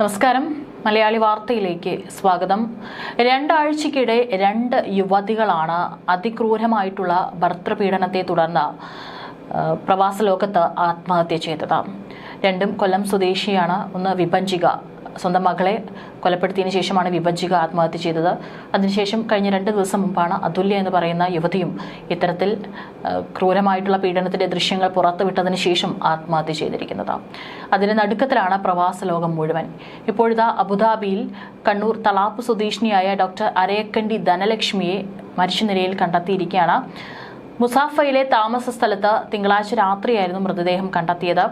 നമസ്കാരം. മലയാളി വാർത്തയിലേക്ക് സ്വാഗതം. രണ്ടാഴ്ചയ്ക്കിടെ രണ്ട് യുവതികളാണ് അതിക്രൂരമായിട്ടുള്ള ഭർത്തൃപീഡനത്തെ തുടർന്ന് പ്രവാസ ലോകത്ത് ആത്മഹത്യ ചെയ്തത്. രണ്ടും കൊല്ലം സ്വദേശിയാണ് ഒന്ന് വിഭജിക. സ്വന്തം മകളെ കൊലപ്പെടുത്തിയതിനു ശേഷമാണ് വിഭജിക ആത്മഹത്യ ചെയ്തത്. അതിനുശേഷം കഴിഞ്ഞ രണ്ട് ദിവസം മുമ്പാണ് അതുല്യ എന്ന് പറയുന്ന യുവതിയും ഇത്തരത്തിൽ ക്രൂരമായിട്ടുള്ള പീഡനത്തിന്റെ ദൃശ്യങ്ങൾ പുറത്തുവിട്ടതിന് ശേഷം ആത്മഹത്യ ചെയ്തിരിക്കുന്നത്. അതിന്റെ നടുക്കത്തിലാണ് പ്രവാസ ലോകം മുഴുവൻ. ഇപ്പോഴിതാ അബുദാബിയിൽ കണ്ണൂർ തളാപ്പ് സ്വദേശിനിയായ ഡോക്ടർ അരയക്കണ്ടി ധനലക്ഷ്മിയെ മരിച്ച നിലയിൽ കണ്ടെത്തിയിരിക്കുകയാണ്. മുസാഫയിലെ താമസ സ്ഥലത്ത് തിങ്കളാഴ്ച രാത്രിയായിരുന്നു മൃതദേഹം കണ്ടെത്തിയത്.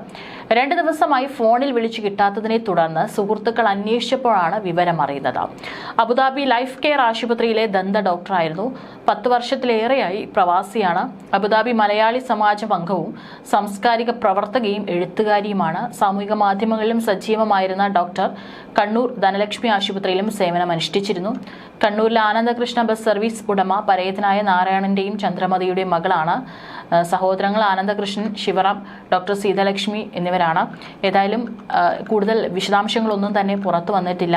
രണ്ടു ദിവസമായി ഫോണിൽ വിളിച്ചു കിട്ടാത്തതിനെ തുടർന്ന് സുഹൃത്തുക്കൾ അന്വേഷിച്ചപ്പോഴാണ് വിവരം അറിയുന്നത്. അബുദാബി ലൈഫ് കെയർ ആശുപത്രിയിലെ ദന്ത ഡോക്ടറായിരുന്നു. പത്ത് വർഷത്തിലേറെയായി പ്രവാസിയാണ്. അബുദാബി മലയാളി സമാജം അംഗവും സാംസ്കാരിക പ്രവർത്തകയും എഴുത്തുകാരിയുമാണ്. സാമൂഹിക മാധ്യമങ്ങളിലും സജീവമായിരുന്ന ഡോക്ടർ കണ്ണൂർ ധനലക്ഷ്മി ആശുപത്രിയിലും സേവനമനുഷ്ഠിച്ചിരുന്നു. കണ്ണൂരിലെ ആനന്ദകൃഷ്ണ ബസ് സർവീസ് ഉടമ പരേതനായ നാരായണന്റെയും ചന്ദ്രമതിയുടെയും മകളാണ്. സഹോദരങ്ങൾ ആനന്ദകൃഷ്ണൻ ശിവറാം ഡോക്ടർ സീതലക്ഷ്മി എന്നിവരാണ്. ഏതായാലും കൂടുതൽ വിശദാംശങ്ങളൊന്നും തന്നെ പുറത്തു വന്നിട്ടില്ല.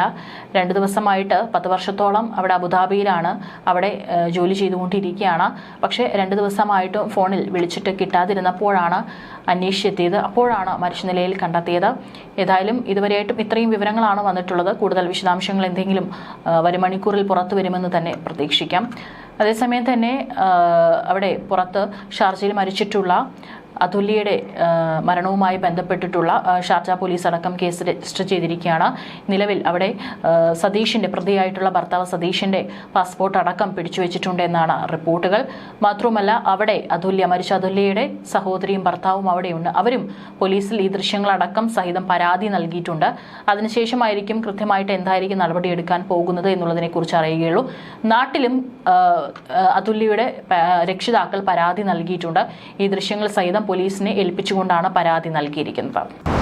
രണ്ട് ദിവസമായിട്ട് പത്ത് വർഷത്തോളം അവിടെ അബുദാബിയിലാണ് അവിടെ ജോലി ചെയ്തുകൊണ്ടിരിക്കുകയാണ്. പക്ഷേ രണ്ട് ദിവസമായിട്ടും ഫോണിൽ വിളിച്ചിട്ട് കിട്ടാതിരുന്നപ്പോഴാണ് അന്വേഷിച്ചെത്തിയത്. അപ്പോഴാണ് മരിച്ച നിലയിൽ കണ്ടെത്തിയത്. ഏതായാലും ഇതുവരെയായിട്ടും ഇത്രയും വിവരങ്ങളാണ് വന്നിട്ടുള്ളത്. കൂടുതൽ വിശദാംശങ്ങൾ എന്തെങ്കിലും വരും മണിക്കൂറിൽ പുറത്തു വരുമെന്ന് തന്നെ പ്രതീക്ഷിക്കാം. അതേസമയം തന്നെ അവിടെ പുറത്ത് മരിച്ചിട്ടുള്ള അതുല്യയുടെ മരണവുമായി ബന്ധപ്പെട്ടിട്ടുള്ള ഷാർജ പോലീസ് അടക്കം കേസ് രജിസ്റ്റർ ചെയ്തിരിക്കുകയാണ്. നിലവിൽ അവിടെ സതീഷിന്റെ പ്രതിയായിട്ടുള്ള ഭർത്താവ് സതീഷിന്റെ പാസ്പോർട്ട് അടക്കം പിടിച്ചുവെച്ചിട്ടുണ്ട് എന്നാണ് റിപ്പോർട്ടുകൾ. മാത്രവുമല്ല അവിടെ അതുല്യ മരിച്ച അതുല്യയുടെ സഹോദരിയും ഭർത്താവും അവിടെയുണ്ട്. അവരും പോലീസിൽ ഈ ദൃശ്യങ്ങളടക്കം സഹിതം പരാതി നൽകിയിട്ടുണ്ട്. അതിനുശേഷമായിരിക്കും കൃത്യമായിട്ട് എന്തായിരിക്കും നടപടിയെടുക്കാൻ പോകുന്നത് എന്നുള്ളതിനെ കുറിച്ച് അറിയുകയുള്ളൂ. നാട്ടിലും അതുല്യയുടെ രക്ഷിതാക്കൾ പരാതി നൽകിയിട്ടുണ്ട്. ഈ ദൃശ്യങ്ങൾ സഹിതം പോലീസിനെ ഏൽപ്പിച്ചുകൊണ്ടാണ് പരാതി നൽകിയിരിക്കുന്നത്.